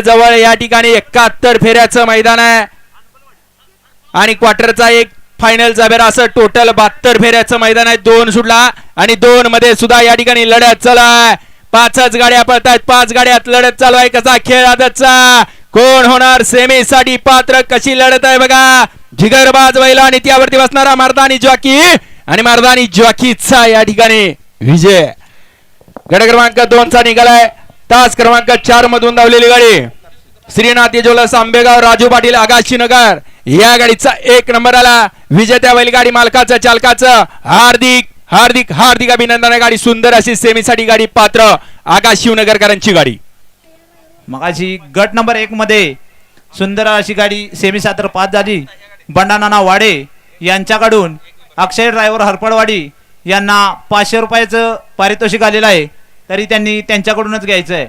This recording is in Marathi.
जवळ या ठिकाणी एकाहत्तर फेऱ्याचं मैदान आहे. आणि क्वार्टरचा एक फायनलचा फेरा असं टोटल बहात्तर फेऱ्याचं मैदान आहे. दोन सुटला आणि दोन मध्ये सुद्धा या ठिकाणी लढत चालू आहे पाचच गाड्या पळतायत. पाच गाड्यात लढत चालू आहे कसा खेळ आदतचा? कोण होणार सेमी साठी पात्र? कशी लढत आहे बघा. जिगरबाज बैला आणि त्यावरती बसणारा मर्दानी जॉकी आणि मर्दानी जॉकीचा या ठिकाणी विजय. गड क्रमांक दोनचा निघालाय. तास क्रमांक चार मधून धावलेली गाडी. श्रीनाथ येजोला आंबेगाव राजू पाटील आगाशीनगर या गाडीचा एक नंबर आला. विजेत्या बैलगाडी मालकाचं चालकाचं. हार्दिक हार्दिक हार्दिक अभिनंदन गाडी सुंदर अशी सेमीसाठी गाडी पात्र आकाश शिवनगरकरांची गाडी. मगाशी गट नंबर एक मध्ये सुंदर अशी गाडी सेमी सात्र पाच झाली बंडानाना वाडे यांच्याकडून अक्षय ड्रायव्हर हरपडवाडी यांना पाचशे रुपयाचं पारितोषिक आलेलं आहे. तरी त्यांनी त्यांच्याकडूनच घ्यायचं आहे